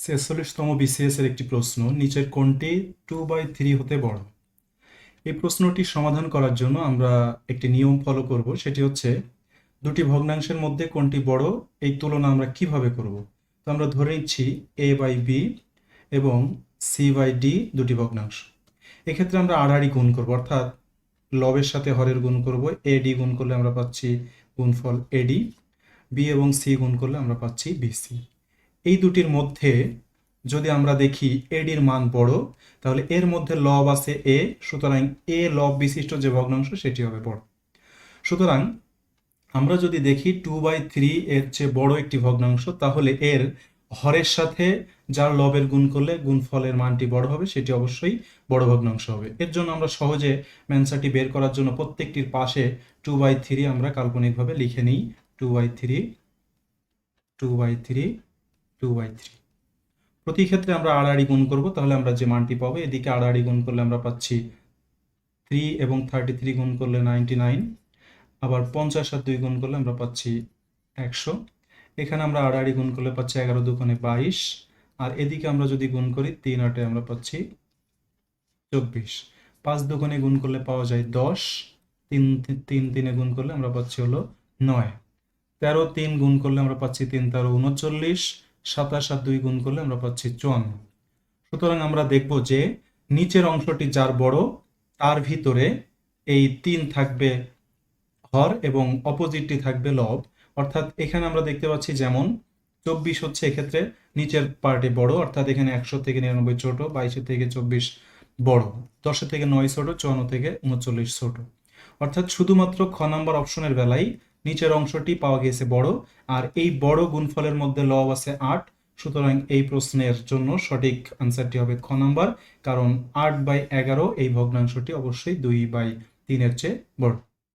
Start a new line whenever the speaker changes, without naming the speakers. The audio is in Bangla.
ছেচল্লিশতম বিসিএস এর একটি প্রশ্ন, নিচের কোনটি টু বাই থ্রি হতে বড়। এই প্রশ্নটি সমাধান করার জন্য আমরা একটি নিয়ম ফলো করব, সেটি হচ্ছে দুটি ভগ্নাংশের মধ্যে কোনটি বড়, এই তুলনা আমরা কীভাবে করব? তো আমরা ধরে নিচ্ছি এ বাই বি এবং সি বাই ডি দুটি ভগ্নাংশ। এক্ষেত্রে আমরা আড়াআড়ি গুণ করব, অর্থাৎ লবের সাথে হরের গুণ করব এ ডি গুণ করলে আমরা পাচ্ছি গুণফল এডি বি এবং সি গুণ করলে আমরা পাচ্ছি বিসি এই দুটির মধ্যে যদি আমরা দেখি এডির মান বড়, তাহলে এর মধ্যে লব আছে এ সুতরাং এ লব বিশিষ্ট যে ভগ্নাংশ সেটি হবে বড়। সুতরাং আমরা যদি দেখি টু বাই থ্রি এর চেয়ে বড় একটি ভগ্নাংশ, তাহলে এর হরের সাথে যার লবের গুণ করলে গুণফলের মানটি বড় হবে, সেটি অবশ্যই বড় ভগ্নাংশ হবে। এর জন্য আমরা সহজে ম্যানসারটি বের করার জন্য প্রত্যেকটির পাশে টু বাই থ্রি আমরা কাল্পনিকভাবে লিখে নিই। Two by three two by three two by three প্রতি ক্ষেত্রে আমরা আড়াআড়ি গুণ করব, তাহলে আমরা যে মানটি পাবো, এদিকে আড়াআড়ি গুণ করলে আমরা পাচ্ছি থ্রি এবং থার্টি থ্রি গুণ করলে নাইনটি নাইন আবার পঞ্চাশ আর দুই গুণ করলে আমরা পাচ্ছি একশো। এখানে আমরা আড়াআড়ি গুণ করলে পাচ্ছি এগারো দুগুণে বাইশ। আর এদিকে আমরা যদি গুণ করি, তিন আটে আমরা পাচ্ছি চব্বিশ। পাঁচ দুগুণে গুণ করলে পাওয়া যায় দশ। তিন তিন তিনে গুণ করলে আমরা পাচ্ছি হলো নয়। তেরো তিন গুণ করলে আমরা পাচ্ছি তিন, তেরো উনচল্লিশ। সাতাশ আর দুই গুণ করলে আমরা পাচ্ছি চুয়ান্ন। সুতরাং আমরা দেখব যে নিচের অংশটি যার বড়, তার ভিতরে এই তিন থাকবে হর এবং অপোজিটটি থাকবে লব। অর্থাৎ এখানে আমরা দেখতে পাচ্ছি যেমন চব্বিশ হচ্ছে এক্ষেত্রে নিচের পার্টে বড়, অর্থাৎ এখানে একশো থেকে নিরানব্বই ছোট, বাইশে থেকে চব্বিশ বড়, দশে থেকে নয় ছোট, চুয়ান্ন থেকে উনচল্লিশ ছোট। অর্থাৎ শুধুমাত্র খ নাম্বার অপশনের বেলায় নিচের অংশটি পাওয়া গিয়েছে বড়, আর এই বড় গুণফলের মধ্যে লব আছে আট। সুতরাং এই প্রশ্নের জন্য সঠিক আনসারটি হবে খ নাম্বার, কারণ আট বাই এগারো এই ভগ্নাংশটি অবশ্যই দুই বাই তিনের চেয়ে বড়।